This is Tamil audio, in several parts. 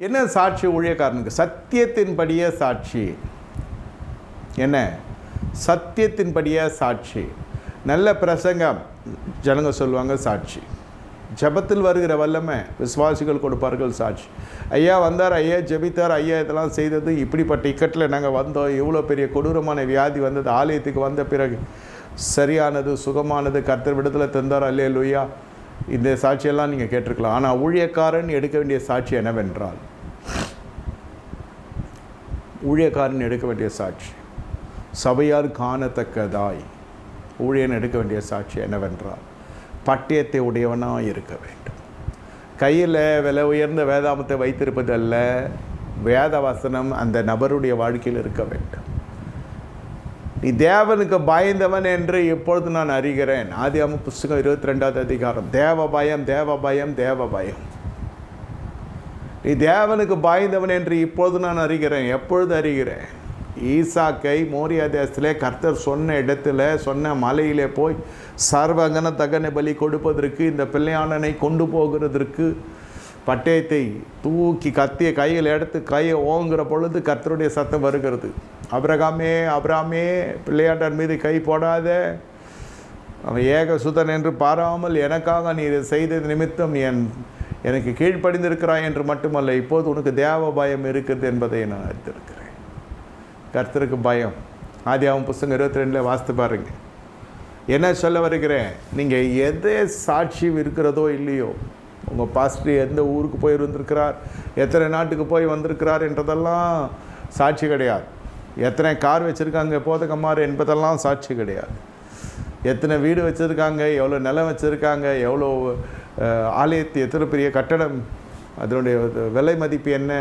என்ன சாட்சி ஊழியக்காரனுக்கு? சத்தியத்தின்படியே சாட்சி. என்ன? சத்தியத்தின்படியே சாட்சி. நல்ல பிரசங்கம். ஜனங்க சொல்லுவாங்க சாட்சி. ஜெபத்தில் வருகிற வல்லமை விசுவாசிகள் கொடுப்பார்கள் சாட்சி. ஐயா வந்தார் ஐயா ஜபித்தார் ஐயா இதெல்லாம் செய்தது. இப்படிப்பட்ட இக்கட்டில் நாங்கள் வந்தோம். இவ்வளோ பெரிய கொடூரமான வியாதி வந்தது. ஆலயத்துக்கு வந்த பிறகு சரியானது சுகமானது கர்த்தர் விடுதலை தந்தார். அல்லே லுய்யா இந்த சாட்சியெல்லாம் நீங்கள் கேட்டிருக்கலாம். ஆனால் ஊழியக்காரன் எடுக்க வேண்டிய சாட்சி என்னவென்றால் ஊழியக்காரன் எடுக்க வேண்டிய சாட்சி சபையார் காணத்தக்கதாய் ஊழியன் எடுக்க வேண்டிய சாட்சி என்னவென்றால் பட்டயத்தை உடையவனாக இருக்க வேண்டும். கையில் விலை உயர்ந்த வேதாமத்தை வைத்திருப்பதல்ல வேத வசனம் அந்த நபருடைய வாழ்க்கையில் இருக்க வேண்டும். நீ தேவனுக்கு பயந்தவன் என்று இப்பொழுது நான் அறிகிறேன். ஆதியாம புஸ்தகம் இருபத்தி ரெண்டாவது அதிகாரம். தேவ பயம் தேவ பயம் தேவ பயம். நீ தேவனுக்கு பாய்ந்தவன் என்று இப்பொழுது நான் அறிகிறேன். எப்பொழுது அறிகிறேன்? ஈசாக்கை மோரியா தேசத்திலே கர்த்தர் சொன்ன இடத்துல சொன்ன மலையிலே போய் சர்வங்கன தகன பலி கொடுப்பதற்கு இந்த பிள்ளையானனை கொண்டு போகிறதற்கு பட்டயத்தை தூக்கி கத்திய கையில் எடுத்து கையை ஓங்குற பொழுது கர்த்தருடைய சத்தம் வருகிறது. அபிரகாமே அபிராமே பிள்ளையாட்டார் மீது கை போடாத. அவன் ஏக சுதன் என்று பாராமல் எனக்காக நீ இதை செய்தது நிமித்தம் என் எனக்கு கீழ்ப்படிந்திருக்கிறாய் என்று மட்டுமல்ல இப்போது உனக்கு தேவ பயம் இருக்கிறது என்பதை நான் அறிந்திருக்கிறேன். கர்த்தருக்கு பயம். ஆதி அவன் புஸ்தகம் இருபத்தி ரெண்டில் வாசித்து பாருங்க. என்ன சொல்ல வருகிறேன்? நீங்கள் எதே சாட்சி இருக்கிறதோ இல்லையோ உங்கள் பாஸ்டர் எந்த ஊருக்கு போய் இருந்திருக்கிறார்? எத்தனை நாட்டுக்கு போய் வந்திருக்கிறார் என்றதெல்லாம் சாட்சி கிடையாது. எத்தனை கார் வச்சுருக்காங்க போதகம்மார் என்பதெல்லாம் சாட்சி கிடையாது. எத்தனை வீடு வச்சுருக்காங்க எவ்வளோ நிலம் வச்சுருக்காங்க எவ்வளோ ஆலயத்து எத்தனை பெரிய கட்டடம் அதனுடைய விலை மதிப்பு என்ன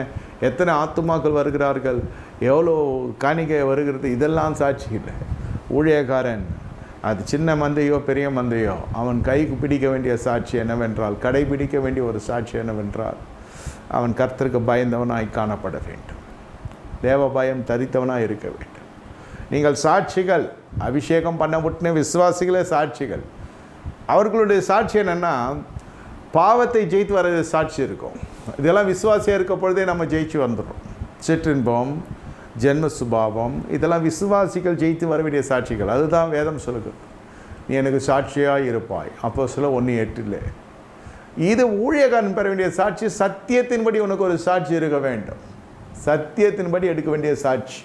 எத்தனை ஆத்துமாக்கள் வருகிறார்கள் எவ்வளோ காணிக்கை வருகிறது இதெல்லாம் சாட்சி இல்லை. ஊழியக்காரன் அது சின்ன மந்தையோ பெரிய மந்தையோ அவன் கைக்கு பிடிக்க வேண்டிய சாட்சி என்னவென்றால் கடைபிடிக்க வேண்டிய ஒரு சாட்சி என்னவென்றால் அவன் கர்த்தருக்கு பயந்தவனாய் காணப்பட வேண்டும். தேவ பயம் தரித்தவனாக இருக்க வேண்டும். நீங்கள் சாட்சிகள் அபிஷேகம் பண்ண விசுவாசிகளே சாட்சிகள். அவர்களுடைய சாட்சி என்னென்னா பாவத்தை ஜெயித்து வர சாட்சி இருக்கும். இதெல்லாம் விசுவாசியாக இருக்க பொழுதே நம்ம ஜெயிச்சு வந்துடும் சிற்றின்பம் ஜென்ம சுபாவம் இதெல்லாம் விசுவாசிகள் ஜெயித்து வர வேண்டிய சாட்சிகள். அதுதான் வேதம் சொல்லுகிறது நீ எனக்கு சாட்சியாக இருப்பாய். அப்போ சொல்ல ஒன்று எட்டில் இது ஊழியக்காரன் பெற வேண்டிய சாட்சி சத்தியத்தின்படி உனக்கு ஒரு சாட்சி இருக்க வேண்டும். சத்தியத்தின்படி எடுக்க வேண்டிய சாட்சி.